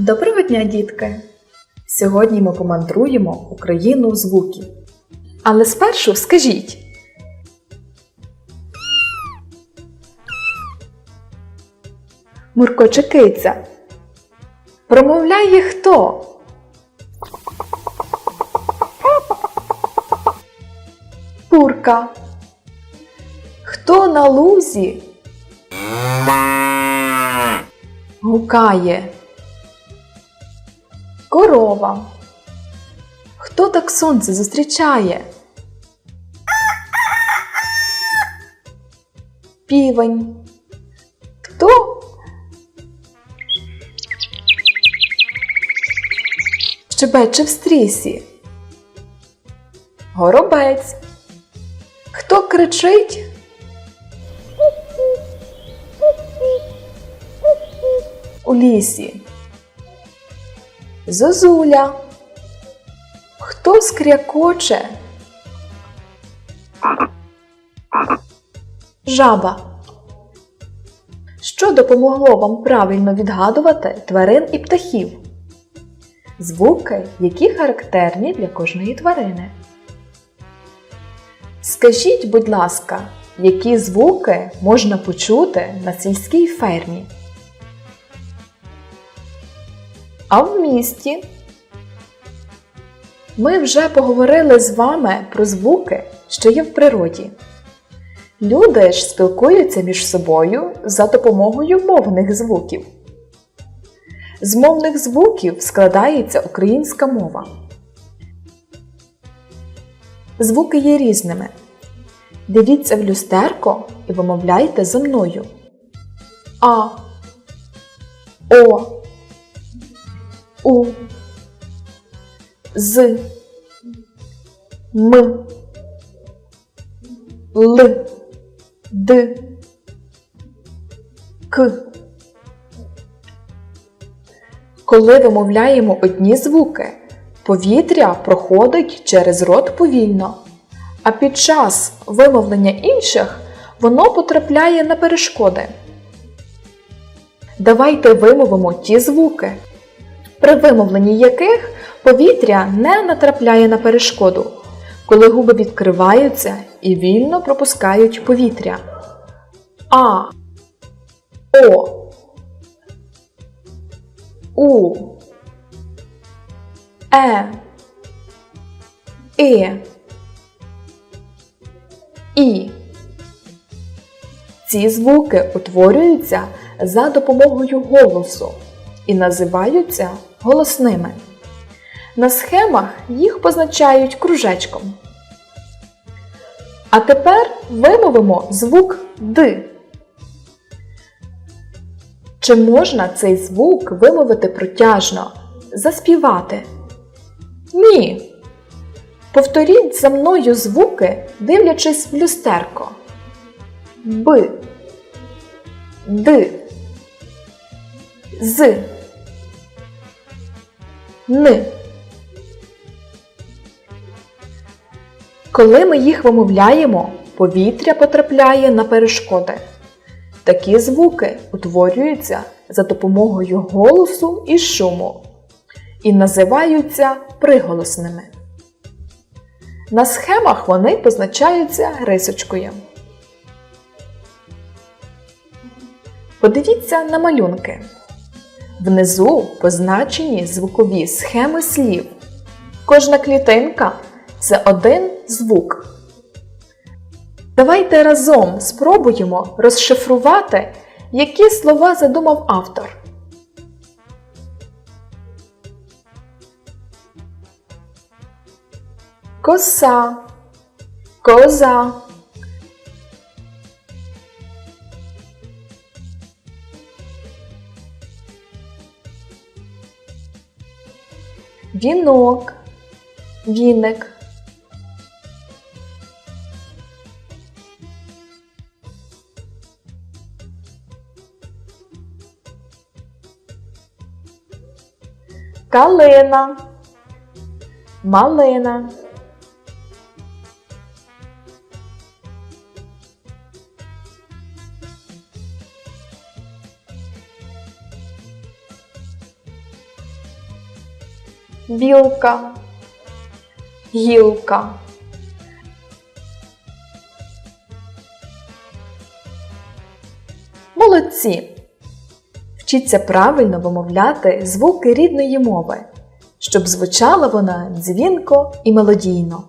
Доброго дня, дітки! Сьогодні ми помандруємо Україну звуків. Але спершу скажіть. Муркоче киця. Промовляє хто? Курка. Хто на лузі? Гукає. Корова. Хто так сонце зустрічає? Півень. Хто? Щебече в стрісі. Горобець. Хто кричить? У лісі. Зозуля. Хто скрякоче? Жаба. Що допомогло вам правильно відгадувати тварин і птахів? Звуки, які характерні для кожної тварини. Скажіть, будь ласка, які звуки можна почути на сільській фермі? А в місті? Ми вже поговорили з вами про звуки, що є в природі. Люди ж спілкуються між собою за допомогою мовних звуків. З мовних звуків складається українська мова. Звуки є різними. Дивіться в люстерко і вимовляйте за мною. А. О. У. З. М. Л. Д. К. Коли вимовляємо одні звуки, повітря проходить через рот повільно, а під час вимовлення інших воно потрапляє на перешкоди. Давайте вимовимо ті звуки, при вимовленні яких повітря не натрапляє на перешкоду, коли губи відкриваються і вільно пропускають повітря. А. О. У. Е. І. І. Ці звуки утворюються за допомогою голосу і називаються голосними. На схемах їх позначають кружечком. А тепер вимовимо звук Д. Чи можна цей звук вимовити протяжно, заспівати? Ні. Повторіть за мною звуки, дивлячись в люстерко. Б. Д. З. Н. Коли ми їх вимовляємо, повітря потрапляє на перешкоди. Такі звуки утворюються за допомогою голосу і шуму і називаються приголосними. На схемах вони позначаються рисочкою. Подивіться на малюнки. Внизу позначені звукові схеми слів. Кожна клітинка це один звук. Давайте разом спробуємо розшифрувати, які слова задумав автор. Коса, коза. Вінок, віник. Калина, малина. Білка, гілка. Молодці! Вчіться правильно вимовляти звуки рідної мови, щоб звучала вона дзвінко і мелодійно.